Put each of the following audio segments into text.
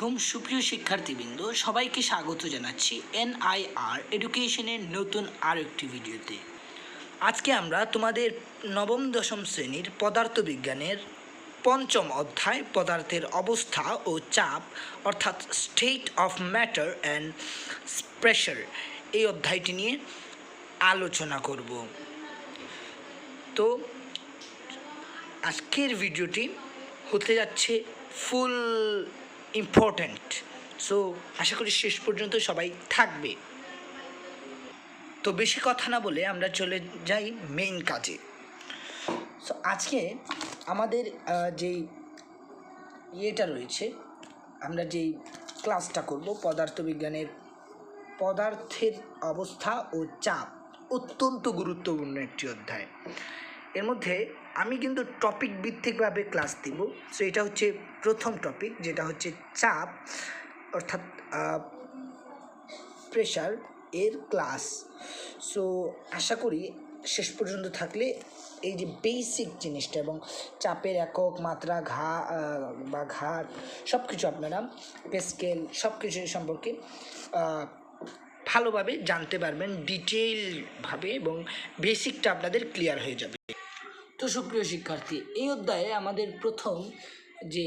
আলাইকুম, সুপ্রিয় শিক্ষার্থীবৃন্দ, সবাইকে স্বাগত জানাচ্ছি এনআইআর এডুকেশনের নতুন আরও একটি ভিডিওতে। আজকে আমরা তোমাদের নবম, দশম শ্রেণির পদার্থবিজ্ঞানের পঞ্চম অধ্যায়, পদার্থের অবস্থা ও চাপ, অর্থাৎ state of matter and pressure এই অধ্যায়টি নিয়ে আলোচনা করব। তো, আজকের ভিডিওটি হতে যাচ্ছে ফুল ইম্পর্ট্যান্ট সো আশা করি শেষ পর্যন্ত সবাই থাকবে। তো বেশি কথা না বলে আমরা চলে যাই মেইন কাজে। সো আজকে আমাদের যেই ইয়েটা রয়েছে, আমরা যেই ক্লাসটা করব, পদার্থবিজ্ঞানের পদার্থের অবস্থা ও চাপ, অত্যন্ত গুরুত্বপূর্ণ একটি অধ্যায়। এর মধ্যে আমি কিন্তু টপিক ভিত্তিকভাবে ক্লাস দিব। সো এটা হচ্ছে প্রথম টপিক যেটা হচ্ছে চাপ, অর্থাৎ প্রেশার এর ক্লাস সো আশা করি শেষ পর্যন্ত থাকলে এই যে বেসিক জিনিসটা এবং চাপের একক, মাত্রা, ঘা বা ঘাট সব কিছু আপনারা স্কেল সব কিছু সম্পর্কে ভালোভাবে জানতে পারবেন ডিটেইলভাবে এবং বেসিকটা আপনাদের ক্লিয়ার হয়ে যাবে। তো সুপ্রিয় শিক্ষার্থী, এই অধ্যায়ে আমাদের প্রথম যে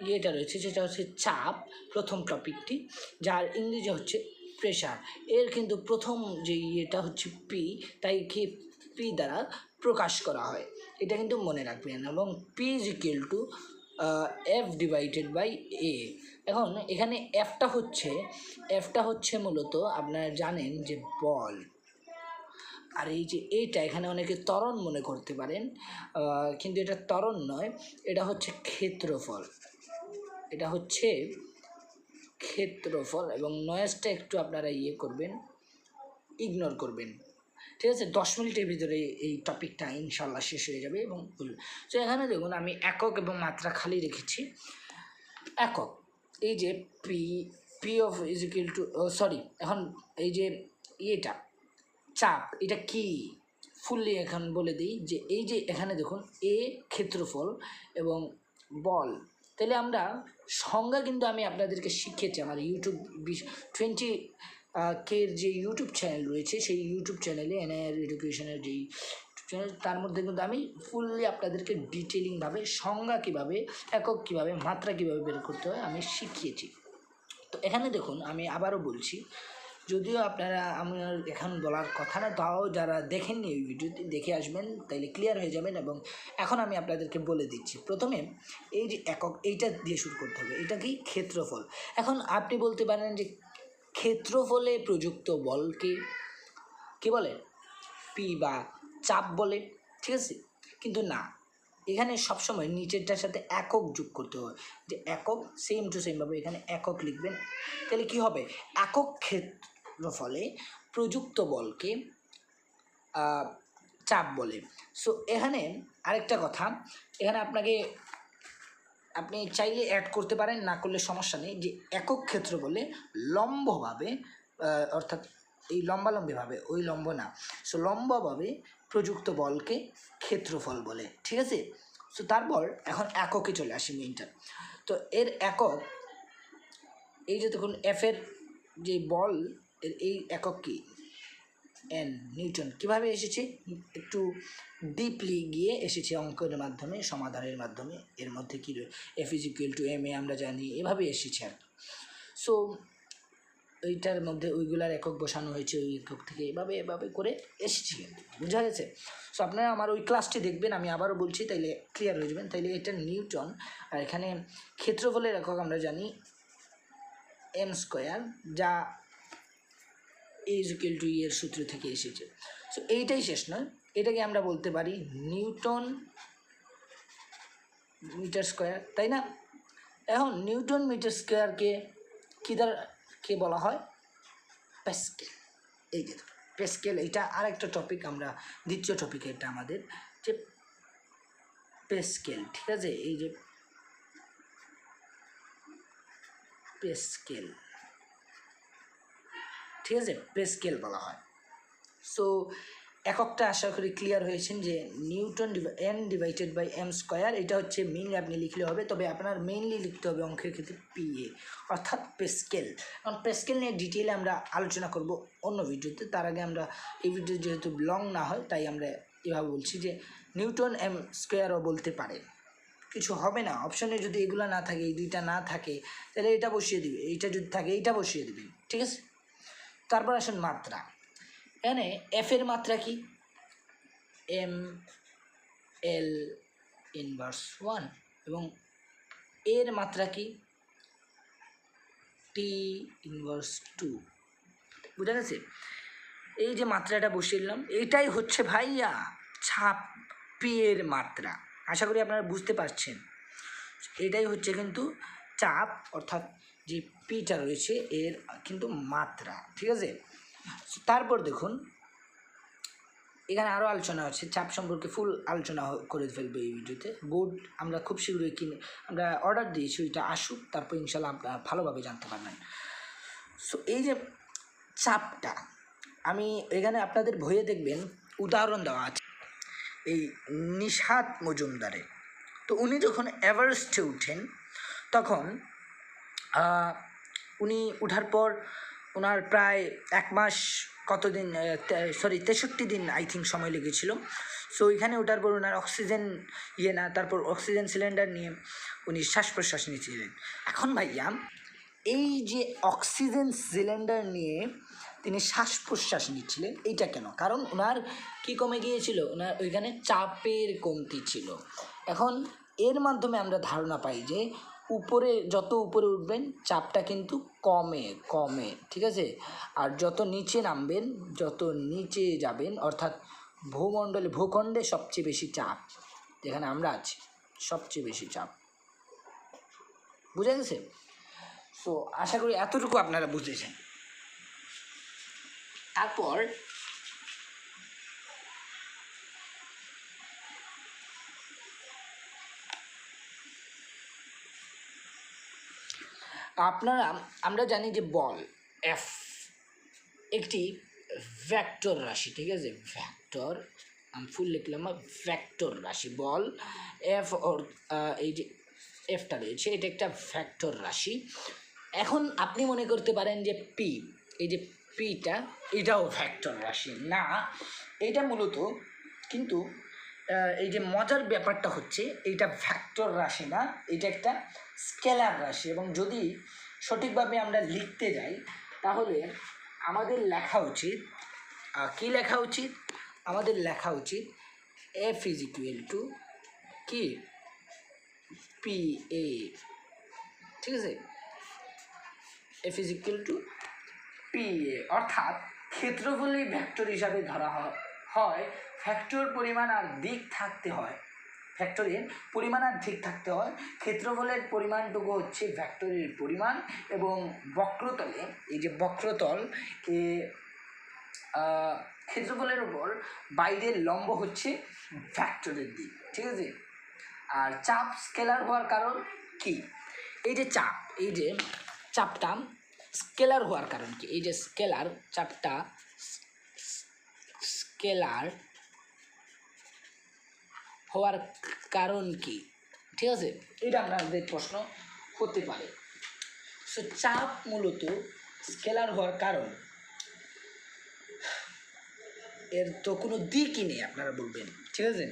ইয়েটা রয়েছে, সেটা হচ্ছে চাপ, প্রথম টপিকটি, যার ইংরেজি হচ্ছে প্রেশার। এর কিন্তু প্রথম যে ইয়েটা হচ্ছে পি তাই কি পি দ্বারা প্রকাশ করা হয়। এটা কিন্তু মনে রাখবেন। এবং P is equal to F divided by A এখন এখানে এফটা হচ্ছে এফটা হচ্ছে মূলত, আপনারা জানেন যে বল। আর এই যে এইটা এখানে অনেকে ত্বরণ মনে করতে পারেন কিন্তু এটা ত্বরণ নয়, এটা হচ্ছে ক্ষেত্রফল। এটা হচ্ছে ক্ষেত্রফল এবং নয়েজটা একটু আপনারা ইয়ে করবেন ইগনোর করবেন। ঠিক আছে? দশ মিনিটের ভিতরে এই টপিকটা ইনশাল্লাহ শেষ হয়ে যাবে এবং বলবে তো এখানে দেখুন, আমি একক এবং মাত্রা খালি রেখেছি। একক, এই যে P P of equal to sorry এখন এই যে ইয়েটা চাপ এটা কি? ফুললি এখন বলে দিই যে, এই যে এখানে দেখুন, এ ক্ষেত্রফল এবং বল। তাহলে আমরা সংজ্ঞা কিন্তু আমি আপনাদেরকে শিখিয়েছি, আমার ইউটিউব টোয়েন্টি কের যে ইউটিউব চ্যানেল রয়েছে, সেই ইউটিউব চ্যানেলে এনআইআর এডুকেশনের যেই চ্যানেল, তার মধ্যে কিন্তু আমি ফুললি আপনাদেরকে ডিটেলিংভাবে সংজ্ঞা কীভাবে, একক কীভাবে, মাত্রা কীভাবে বের করতে হয় আমি শিখিয়েছি। তো এখানে দেখুন, আমি আবারও বলছি যদিও আপনারা আমার এখন বলার কথা না, তাও যারা দেখেননি এই ভিডিওটি, দেখে আসবেন, তাইলে ক্লিয়ার হয়ে যাবেন এবং এখন আমি আপনাদেরকে বলে দিচ্ছি। প্রথমে এই যে একক, এইটা দিয়ে শুরু করতে হবে। এটা কি? ক্ষেত্রফল। এখন আপনি বলতে পারেন যে ক্ষেত্রফলে প্রযুক্ত বলকে কি? বলে? পি বা চাপ বলে, ঠিক আছে? কিন্তু না, এখানে সবসময় নিচেরটার সাথে একক যোগ করতে হয়। যে একক সেম টু সেমভাবে এখানে একক লিখবেন তাহলে কি হবে? একক ক্ষেত্রফলে প্রযুক্ত বলকে চাপ বলে। সো এখানে আরেকটা কথা। এখানে আপনাকে, আপনি চাইলে অ্যাড করতে পারেন, না করলে সমস্যা নেই। যে একক ক্ষেত্র বলে লম্বভাবে অর্থাৎ এই লম্বালম্বিভাবে, ওই লম্ব না। সো লম্বভাবে প্রযুক্ত বলকে ক্ষেত্রফল বলে, ঠিক আছে? সো তারপর এখন এককে চলে আসি মেইনটা তো এর একক, এই যে দেখুন এফের যে বল এর এই একক কি? এন নিউটন কীভাবে এসেছে? একটু ডিপলি গিয়ে এসেছে অঙ্কের মাধ্যমে, সমাধানের মাধ্যমে। এর মধ্যে কী F is equal to M A আমরা জানি, এভাবে এসেছে আর সো ওইটার মধ্যে ওইগুলার একক বসানো হয়েছে, ওই একক থেকে এভাবে এভাবে করে এসেছে। বোঝা গেছে? সো আপনারা আমার ওই ক্লাসটি দেখবেন, আমি আবারও বলছি, তাইলে ক্লিয়ার হয়ে যাবেন। তাইলে এটা নিউটন আর এখানে ক্ষেত্রফলের একক আমরা জানি এম স্কোয়ার যা ইজ ইকুয়াল টু এর সূত্র থেকে এসেছে। সো এইটাই শেষ নয় এটাকে আমরা বলতে পারি নিউটন মিটার স্কোয়ার, তাই না? এখন নিউটন মিটার স্কোয়ারকে কী কে বলা হয়? প্যাসকেল এই যে প্যাসকেল এটা আরেকটা টপিক আমরা, দ্বিতীয় টপিক এটা আমাদের, যে পেস্কেল, ঠিক আছে? এই যে পেস্কেল। ঠিক আছে? পেস্কেল বলা হয়। সো এককটা আশা করি ক্লিয়ার হয়েছেন যে newton N divided by M square এটা হচ্ছে মেইনলি আপনি লিখলে হবে, তবে আপনার মেইনলি লিখতে হবে অঙ্কের ক্ষেত্রে পিএ অর্থাৎ পেস্কেল কারণ পেস্কেল নিয়ে ডিটেলে আমরা আলোচনা করব অন্য ভিডিওতে। তার আগে আমরা এই ভিডিও যেহেতু লং না হয়, তাই আমরা এভাবে বলছি যে নিউটন এম স্কোয়ারও বলতে পারে। কিছু হবে না। অপশনে যদি এগুলো না থাকে, এই দুইটা না থাকে, তাহলে এটা বসিয়ে দিবে। এইটা যদি থাকে, এইটা বসিয়ে দিবেন ঠিক আছে? তারপর আসুন মাত্রা। এখানে এফ এর মাত্রা কি? এম এল ইনভার্স ওয়ান এবং এর মাত্রা কি? টি ইনভার্স টু বুঝা গেছে? এই যে মাত্রাটা বসিয়ে দিলাম, এটাই হচ্ছে ভাইয়া ছাপ এর মাত্রা। আশা করি আপনারা বুঝতে পারছেন। এটাই হচ্ছে কিন্তু চাপ, অর্থাৎ যে পিটা রয়েছে, এর কিন্তু মাত্রা, ঠিক আছে? তারপর দেখুন, এখানে আরও আলোচনা আছে, চাপ সম্পর্কে ফুল আলোচনা করে ফেলব এই ভিডিওতে। বোর্ড আমরা খুব শীঘ্রই কিনে, আমরা অর্ডার দিয়েছি, ওইটা আসুক, তারপর ইনশাল্লাহ আপনারা ভালোভাবে জানতে পারবেন। সো এই যে চাপটা, আমি এখানে আপনাদের বইয়ে দেখবেন, উদাহরণ দেওয়া আছে, এই নিশাত মজুমদারে তো উনি যখন এভারেস্টে উঠেন, তখন উনি উঠার পর ওনার প্রায় এক মাস কতদিন সরি তেষট্টি দিন আই থিঙ্ক সময় লেগেছিল। সো ওইখানে ওঠার পর ওনার অক্সিজেন ইয়ে না, তারপর অক্সিজেন সিলিন্ডার নিয়ে উনি শ্বাস প্রশ্বাস নিয়েছিলেন। এখন ভাইয়া, এই যে অক্সিজেন সিলিন্ডার নিয়ে তিনি শ্বাস প্রশ্বাস নিচ্ছিলেন, এইটা কেন? কারণ ওনার কি কমে গিয়েছিল? ওনার ওইখানে চাপের কমতি ছিল। এখন এর মাধ্যমে আমরা ধারণা পাই যে উপরে, যত উপরে উঠবেন, চাপটা কিন্তু কমে কমে, ঠিক আছে? আর যত নিচে নামবেন, যত নিচে যাবেন, অর্থাৎ ভূমণ্ডলে, ভূখণ্ডে সবচেয়ে বেশি চাপ, যেখানে আমরা আছি, সবচেয়ে বেশি চাপ। বুঝা গেছে তো আশা করি এতটুকু আপনারা বুঝেছেন। তারপর আপনারা আমরা জানি যে বল এফ একটি ভ্যাক্টর রাশি, ঠিক আছে? ভ্যাক্টর আমি ফুল লিখলাম ভ্যাক্টর রাশি, বল এফ ওর এই যে এফটা রয়েছে, এটা একটা ভ্যাক্টর রাশি। এখন আপনি মনে করতে পারেন যে পি এই যে পিটা এটাও ভ্যাক্টর রাশি, না, এটা মূলত কিন্তু এই যে মজার ব্যাপারটা হচ্ছে, এইটা ভ্যাক্টর রাশি না এটা একটা স্কেলার রাশি। এবং যদি সঠিকভাবে আমরা লিখতে যাই, তাহলে আমাদের লেখা উচিত কি লেখা উচিত? আমাদের লেখা উচিত এফ ইজ ইকুয়াল টু কি পি এ ঠিক আছে? F is equal to P A অর্থাৎ ক্ষেত্রফলই ভেক্টর হিসাবে ধরা হয় ভেক্টর পরিমাণ আর দিক থাকতে হয়। ভেক্টরের পরিমাণ আর দিক থাকতে হয়। ক্ষেত্রফলের পরিমাণটুকু হচ্ছে ভেক্টরের পরিমাণ এবং বক্রতলে, এই যে বক্রতল, এ ক্ষেত্রফলের উপর বাইরের লম্ব হচ্ছে ভ্যাক্টরের দিক, ঠিক আছে? আর চাপ স্কেলার হওয়ার কারণ কি? এই যে চাপ, এই যে চাপটা স্কেলার হওয়ার কারণ কি? এই যে স্কেলার চাপটা স্কেলার হওয়ার কারণ কি? ঠিক আছে? এটা আপনাদের প্রশ্ন হতে পারে। সো চাপ মূলত স্কেলার হওয়ার কারণ। এর তো কোনো দিকই নেই, আপনারা বলবেন। ঠিক আছে?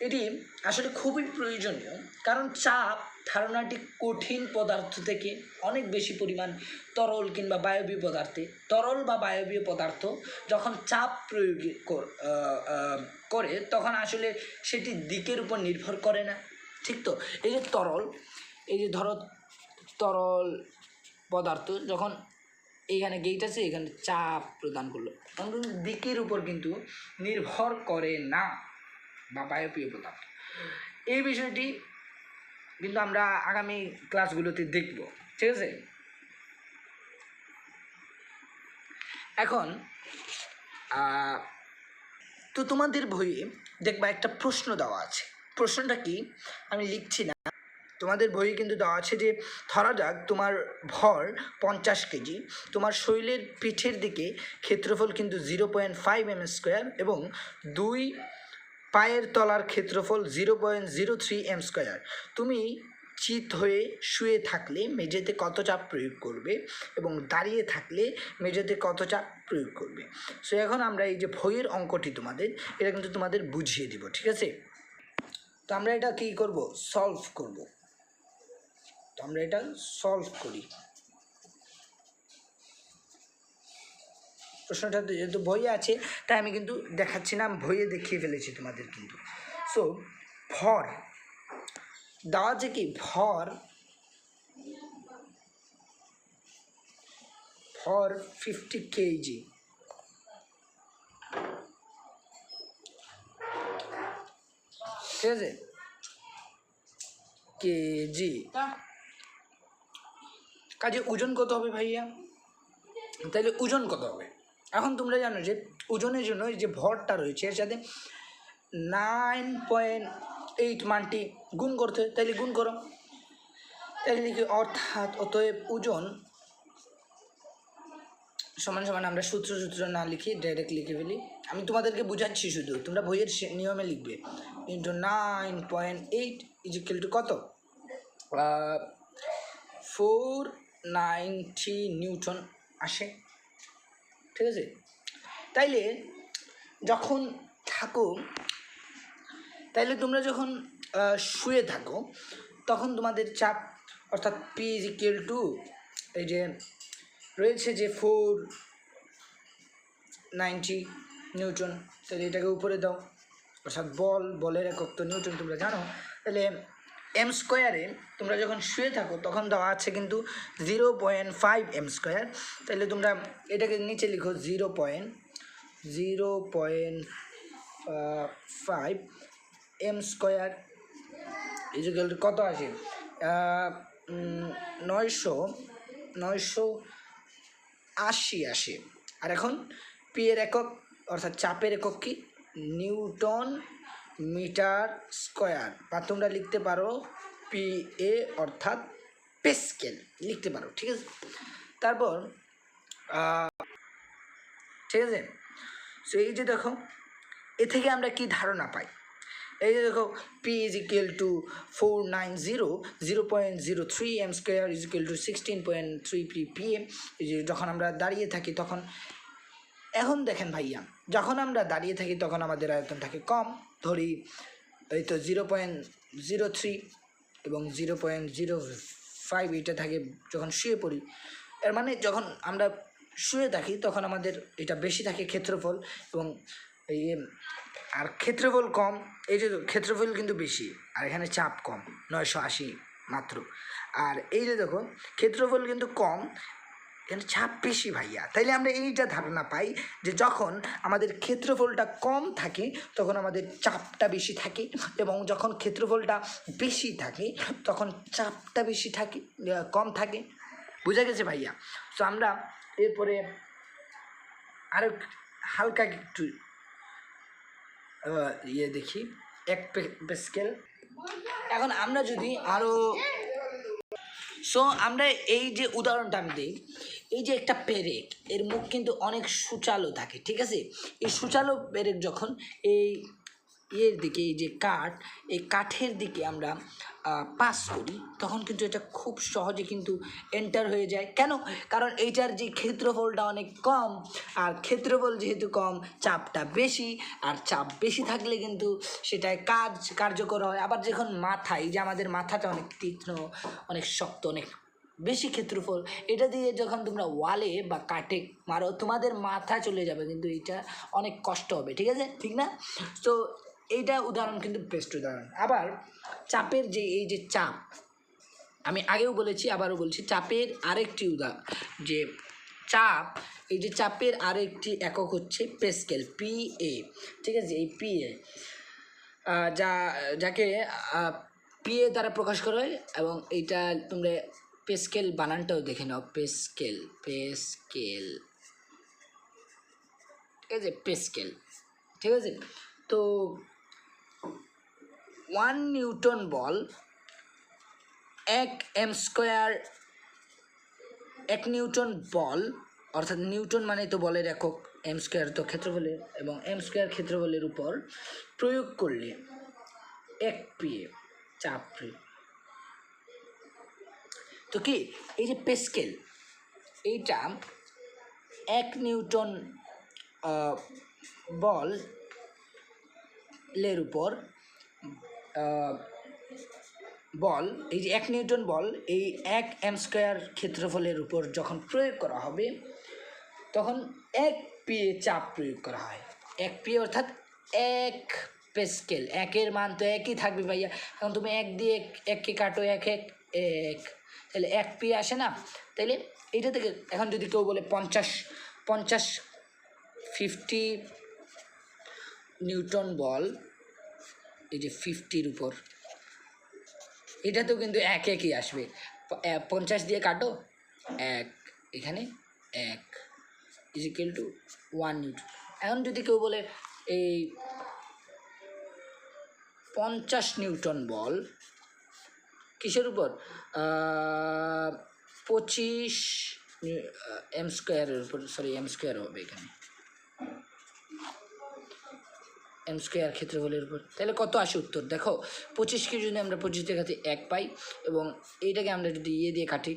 এটি আসলে খুবই প্রয়োজনীয়, কারণ চাপ ধারণাটি কঠিন পদার্থ থেকে অনেক বেশি পরিমাণ তরল কিংবা বায়বীয় পদার্থে, তরল বা বায়বীয় পদার্থ যখন চাপ প্রয়োগ কর- তখন আসলে সেটি দিকের উপর নির্ভর করে না, ঠিক তো? এই যে তরল, এই যে ধরো তরল পদার্থ যখন এইখানে গেট আছে, এখানে চাপ প্রদান করল, তখন দিকের উপর কিন্তু নির্ভর করে না, বা বায়োপিয় পদার্থ। এই বিষয়টি কিন্তু আমরা আগামী ক্লাসগুলোতে দেখব, ঠিক আছে? এখন তো তোমাদের বইয়ে দেখবা একটা প্রশ্ন দেওয়া আছে। প্রশ্নটা কি? আমি লিখছি না। তোমাদের বইয়ে কিন্তু দেওয়া আছে যে, ধরা যাক তোমার ভর পঞ্চাশ কেজি, তোমার শরীরের পিঠের দিকে ক্ষেত্রফল কিন্তু zero point five m square এবং দুই পায়ের তলার ক্ষেত্রফল zero point zero three m square. তুমি চিত হয়ে শুয়ে থাকলে মেঝেতে কত চাপ প্রয়োগ করবে এবং দাঁড়িয়ে থাকলে মেঝেতে কত চাপ প্রয়োগ করবে। সো এখন আমরা এই যে ভয়ের অঙ্কটি তোমাদের, এটা কিন্তু তোমাদের বুঝিয়ে দিব, ঠিক আছে? তো আমরা এটা কী করব? সলভ করব। তো আমরা এটা সলভ করি। প্রশ্নটা যেহেতু বইয়ে আছে তাই আমি কিন্তু দেখাচ্ছি না বইয়ে দেখিয়ে ফেলেছি তোমাদের কিন্তু। সো ভর। দেওয়া আছে কি? ভর ভর ফিফটি কেজি ঠিক আছে? কেজি কাজে ওজন কত হবে ভাইয়া? তাহলে ওজন কত হবে? এখন তোমরা জানো যে ওজনের জন্য যে ভরটা রয়েছে, এর সাথে নাইন পয়েন্ট এইট মানটি গুণ করতে তাহলে গুণ করো। তাহলে লিখি, অর্থাৎ অতএব ওজন সমান সমান আমরা সূত্র সূত্র না লিখি ডাইরেক্ট লিখে ফেলি। আমি তোমাদেরকে বুঝাচ্ছি শুধু, তোমরা বইয়ের নিয়মে লিখবে। Into nine point eight is equal to কত? ফোর নাইনটি নিউটন আসে। ঠিক আছে? তাইলে যখন থাকো, তাইলে তোমরা যখন শুয়ে থাকো, তখন তোমাদের চাপ, অর্থাৎ পি ইকুয়াল টু এই যে রয়েছে যে ফোর নাইনটি নিউটন তাহলে এটাকে উপরে দাও। অর্থাৎ বল, বলের একক তো নিউটন তোমরা জানো। তাহলে এম স্কোয়ারে তোমরা যখন শুয়ে থাকো তখন দেওয়া আছে কিন্তু zero point five m square তাহলে তোমরা এটাকে নিচে লিখো zero point zero point five m square is equal কত উম, নয়শো নয়শো আশি আসে। আর এখন পি এর একক অর্থাৎ চাপের একক কি? নিউটন মিটার স্কোয়ার বা তোমরা লিখতে পারো পি এ অর্থাৎ পেস্কেল, লিখতে পারো, ঠিক আছে? তারপর ঠিক আছে? সো এই যে দেখো, এ থেকে আমরা কি ধারণা পাই? এই যে দেখো P is equal to four nine zero zero point zero three m square is equal to sixteen point three P P M যখন আমরা দাঁড়িয়ে থাকি, তখন এখন দেখেন ভাইয়া, যখন আমরা দাঁড়িয়ে থাকি তখন আমাদের আয়তন থাকে কম। ধরি, এই তো জিরো পয়েন্ট জিরো থ্রি এবং জিরো পয়েন্ট জিরো ফাইভ এটা থাকে যখন শুয়ে পড়ি। এর মানে যখন আমরা শুয়ে থাকি তখন আমাদের এটা বেশি থাকে ক্ষেত্রফল এবং এই আর ক্ষেত্রফল কম, এই যে ক্ষেত্রফল কিন্তু বেশি, আর এখানে চাপ কম, নয়শো আশি মাত্র। আর এই যে দেখো, ক্ষেত্রফল কিন্তু কম এখানে বেশি ভাইয়া। তাইলে আমরা এইটা ধারণা পাই যে যখন আমাদের ক্ষেত্রফলটা কম থাকে, তখন আমাদের চাপটা বেশি থাকে এবং যখন ক্ষেত্রফলটা বেশি থাকে, তখন চাপটা বেশি থাকে কম থাকে। বুঝা গেছে ভাইয়া? তো আমরা এরপরে আরও হালকা একটু ইয়ে দেখি। এক স্কেল এখন আমরা যদি আরও সো আমরা এই যে উদাহরণটা আমি দিই, এই যে একটা পেরেক এর মুখ কিন্তু অনেক সুচালো থাকে, ঠিক আছে? এই সুচালো পেরেক যখন এই ইয়ের দিকে এই যে কাঠ, এই কাঠের দিকে আমরা পাস করি, তখন কিন্তু এটা খুব সহজে কিন্তু এন্টার হয়ে যায়। কেন? কারণ এইটার যে ক্ষেত্রফলটা অনেক কম, আর ক্ষেত্রফল যেহেতু কম, চাপটা বেশি, আর চাপ বেশি থাকলে কিন্তু সেটায় কাজ কার্যকর হয়। আবার যখন মাথা, এই যে আমাদের মাথাটা অনেক তীক্ষ্ণ, অনেক শক্ত, অনেক বেশি ক্ষেত্রফল, এটা দিয়ে যখন তোমরা ওয়ালে বা কাটে মারো, তোমাদের মাথা চলে যাবে, কিন্তু এটা অনেক কষ্ট হবে, ঠিক আছে? ঠিক না? তো এইটা উদাহরণ কিন্তু বেস্ট উদাহরণ। আবার চাপের যে এই যে চাপ, আমি আগেও বলেছি, আবারও বলছি, চাপের আরেকটি উদাহরণ, যে চাপ, এই যে চাপের আরেকটি একক হচ্ছে পেস্কেল পি এ ঠিক আছে? এই পি এ যা, যাকে পি এ দ্বারা প্রকাশ করা হয় এবং এইটা তোমরা পেস্কেল বানানটাও দেখে নাও পেস্কেল পেস্কেল ঠিক আছে পেস্কেল ঠিক আছে? তো ওয়ান নিউটন বল, এক এম স্কোয়ার, এক নিউটন বল, অর্থাৎ নিউটন মানে তো বলের একক, এম স্কোয়ার তো ক্ষেত্রফলের এবং এম স্কোয়ার ক্ষেত্রফলের উপর প্রয়োগ করলে এক পিএ চাপ তো কি, এই যে পেস্কেল, এইটা এক নিউটন বল লের উপর বল, এই যে এক নিউটন বল, এই এক এম স্কোয়ার ক্ষেত্রফলের উপর যখন প্রয়োগ করা হবে, তখন এক পিএ চাপ প্রয়োগ করা হয়। এক পিএ অর্থাৎ এক পেস্কেল, একের মান তো একই থাকবে ভাইয়া। এখন তুমি এক দিয়ে এক- এককে কাটো, এক এক এক। তাহলে এক পিএ আসে না? তাহলে এইটা থেকে এখন যদি কেউ বলে পঞ্চাশ পঞ্চাশ ফিফটি নিউটন বল এই যে ফিফটির উপর। এটা তো কিন্তু এক একই আসবে। পঞ্চাশ দিয়ে কাটো, এক। এখানে এক। ইজিক্যাল টু ওয়ান নিউটন এখন যদি কেউ বলে এই পঞ্চাশ নিউটন বল, কিসের উপর? পঁচিশ এম স্কোয়ারের উপর সরি এম স্কোয়ার হবে এখানে। এম স্কোয়ার ক্ষেত্রফলের উপর। তাহলে কত আসে উত্তর? দেখো পঁচিশকে যদি আমরা পঁচিশ দিয়ে কাটি এক পাই এবং এইটাকে আমরা যদি ইয়ে দিয়ে কাটি,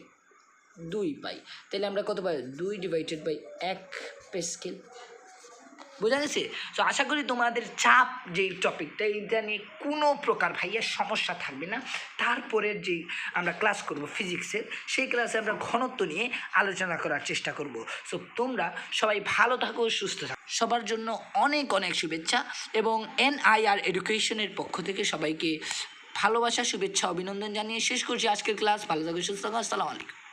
দুই পাই, তাহলে আমরা কত পাই? দুই ডিভাইডেড বাই এক পেস্কেল বোঝা গেছে? তো আশা করি তোমাদের চাপ যেই টপিকটা এইটা নিয়ে কোনো প্রকার ভাইয়া সমস্যা থাকবে না। তারপরে যেই আমরা ক্লাস করব ফিজিক্সের সেই ক্লাসে আমরা ঘনত্ব নিয়ে আলোচনা করার চেষ্টা করব। সো তোমরা সবাই ভালো থাকো, সুস্থ থাকো। সবার জন্য অনেক অনেক শুভেচ্ছা এবং এনআইআর এডুকেশনের পক্ষ থেকে সবাইকে ভালোবাসা, শুভেচ্ছা, অভিনন্দন জানিয়ে শেষ করছি আজকের ক্লাস ভালো থাকো, সুস্থ থাকো, আসসালামু আলাইকুম।